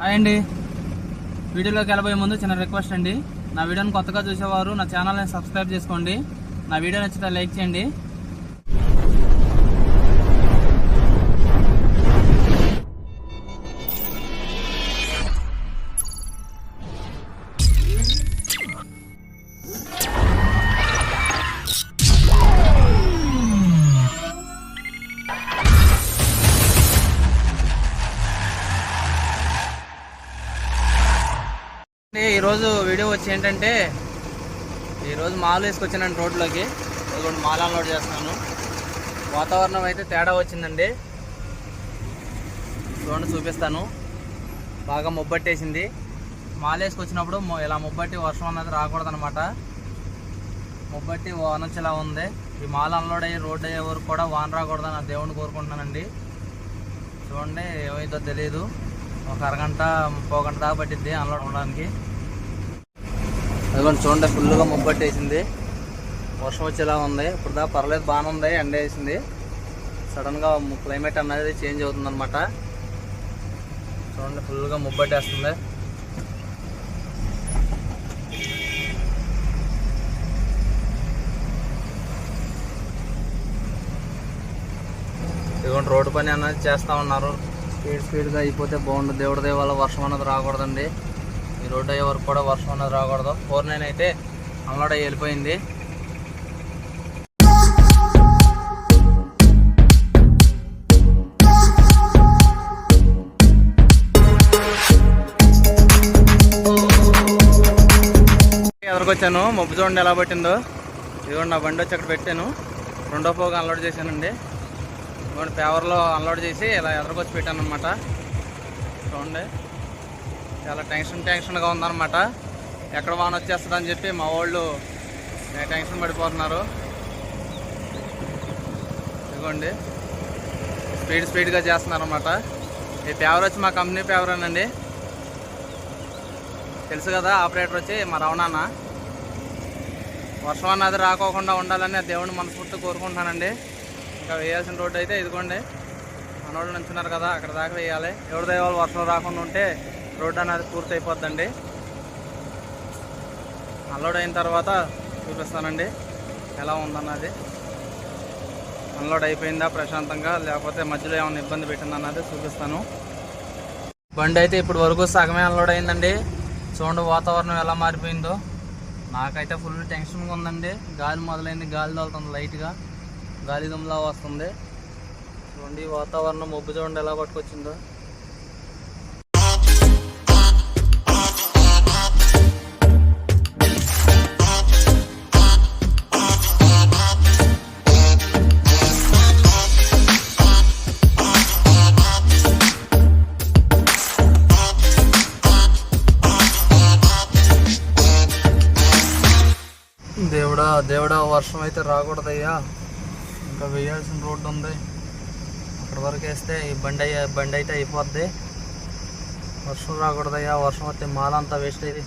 Hi అండి. వీడియోలోకి వెళ్ళబోయే ముందు చిన్న రిక్వెస్ట్ అండి. నా వీడియోని కొత్తగా చూసేవారు నా ఛానల్ని సబ్స్క్రైబ్ చేసుకోండి. నా వీడియో నచ్చితే లైక్ చేయండి. ఈరోజు వీడియో వచ్చి ఏంటంటే ఈరోజు మాల్ వేసుకొచ్చానండి రోడ్లోకి. రెండు మాల అన్లోడ్ చేస్తున్నాను. వాతావరణం అయితే తేడా వచ్చిందండి. చూడండి చూపిస్తాను. బాగా మొబ్బట్టేసింది. మాల్ వేసుకొచ్చినప్పుడు ఇలా మొబ్బట్టి వర్షం అన్నది రాకూడదనమాట మొబ్బట్టి వానొచ్చేలా ఉంది. ఈ మాల్ అన్లోడ్ అయ్యి రోడ్ అయ్యే వరకు కూడా వాన రాకూడదని అని దేవుడిని కోరుకుంటున్నానండి. చూడండి ఏమైందో తెలియదు ఒక అరగంట ముప్పై గంట దాకా పట్టింది అన్లోడ్ ఉండడానికి అదిగోండి చూడండి ఫుల్గా ముబ్బట్టేసింది. వర్షం వచ్చేలా ఉంది. ఇప్పుడు పర్లేదు బాగానే ఉంది. ఎండ వేసింది. సడన్గా క్లైమేట్ అనేది చేంజ్ అవుతుంది అనమాట చూడండి ఫుల్గా ముబ్బట్టేస్తుంది. ఇదిగోండి రోడ్డు పని అనేది చేస్తూ ఉన్నారు. స్పీడ్ స్పీడ్గా అయిపోతే బాగుండు. దేవుడి దేవాల వర్షం అనేది రాకూడదండి. ఈ రోడ్డు అయ్యే వరకు కూడా వర్షం అనేది రాకూడదు. ఫోర్ నైన్ అయితే అన్లోడ్ అయ్యి వెళ్ళిపోయింది. ఎదురుకొచ్చాను మబ్బు చూడండి ఎలా పట్టిందో. ఇదిగోండి నా బండి వచ్చి అక్కడ పెట్టాను. రెండో పోగా అన్లోడ్ చేశానండి. ఇదిగోండి పేవర్లో అన్లోడ్ చేసి ఇలా ఎదురుకొచ్చి పెట్టాను అనమాట చూడండి. చాలా టెన్షన్ టెన్షన్గా ఉందన్నమాట. ఎక్కడ వాన వచ్చేస్తుందని చెప్పి మా వాళ్ళు టెన్షన్ పడిపోతున్నారు. ఇదిగోండి. స్పీడ్ స్పీడ్గా చేస్తున్నారు అనమాట ఈ పేవర్ వచ్చి మా కంపెనీ పేవరేనండి. తెలుసు కదా ఆపరేటర్ వచ్చి మా రవణాన్న. వర్షం అన్నది రాకోకుండా ఉండాలని దేవుడిని మనస్ఫూర్తి కోరుకుంటానండి ఇంకా వేయాల్సిన రోడ్డు అయితే ఇదిగోండి. మనోళ్ళు నుంచున్నారు కదా అక్కడ దాకా వేయాలి. ఎవరి దైవాలు వర్షం రాకుండా ఉంటే రోడ్ అనేది పూర్తి అయిపోద్దండి అన్లోడ్ అయిన తర్వాత చూపిస్తానండి ఎలా ఉందన్నది. అన్లోడ్ అయిపోయిందా ప్రశాంతంగా లేకపోతే మధ్యలో ఏమైనా ఇబ్బంది పెట్టిందన్నది చూపిస్తాను. బండి అయితే ఇప్పుడు వరకు సగమే అన్లోడ్ అయిందండి. చూడండి వాతావరణం ఎలా మారిపోయిందో. నాకైతే ఫుల్ టెన్షన్గా ఉందండి. గాలి మొదలైంది గాలి తోలుతుంది లైట్గా. గాలి దుమ్లా వస్తుంది. చూడండి వాతావరణం మొబ్బు చూడండి ఎలా పట్టుకొచ్చిందో. దేవుడా దేవుడా వర్షం అయితే రాకూడదయ్యా. ఇంకా వేయాల్సిన రోడ్డు ఉంది. అక్కడి వరకు వేస్తే ఈ బండి బండి అయితే అయిపోద్ది. వర్షం రాకూడదయ్యా వర్షం వస్తే మాలంతా వేస్ట్ అయ్యి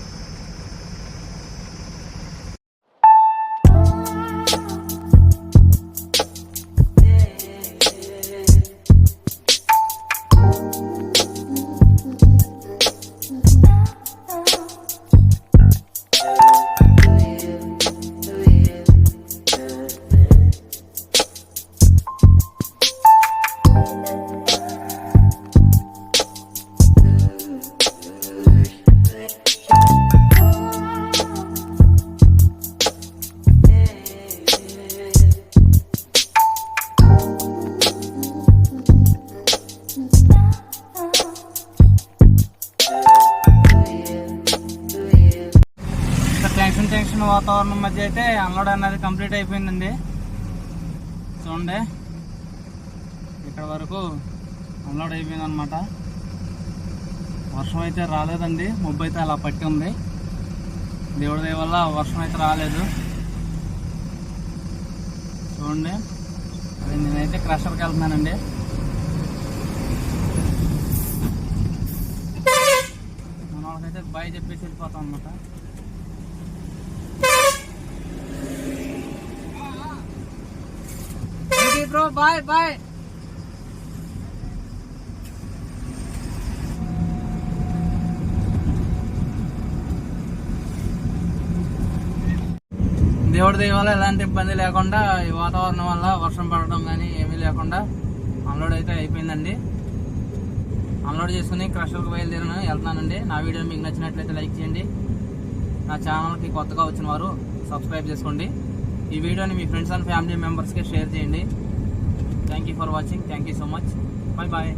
వాతావరణం మధ్య అయితే అన్లోడ్ అనేది కంప్లీట్ అయిపోయిందండి. చూడండి. ఇక్కడ వరకు అన్లోడ్ అయిపోయింది అనమాట వర్షం అయితే రాలేదండి. ముబ్బు అయితే అలా పట్టి ఉంది. దేవుడి దయ వల్ల వర్షం అయితే రాలేదు. చూడండి. అది నేనైతే క్రషర్కి వెళ్తున్నానండి. మన వాళ్ళకైతే బాయ్ చెప్పేసి వెళ్ళిపోతాం అనమాట బ్రో బాయ్ బాయ్ దేవుడి దయవల్ల ఎలాంటి ఇబ్బంది లేకుండా ఈ వాతావరణం వల్ల వర్షం పడడం కానీ ఏమీ లేకుండా అన్లోడ్ అయితే అయిపోయిందండి. అన్లోడ్ చేసుకుని క్రషర్కి బయలుదేరిన వెళ్తున్నానండి. నా వీడియో మీకు నచ్చినట్లయితే లైక్ చేయండి. నా ఛానల్కి కొత్తగా వచ్చిన వారు సబ్స్క్రైబ్ చేసుకోండి. ఈ వీడియోని మీ ఫ్రెండ్స్ అండ్ ఫ్యామిలీ మెంబర్స్కి షేర్ చేయండి. Thank you for watching. Thank you so much. Bye bye.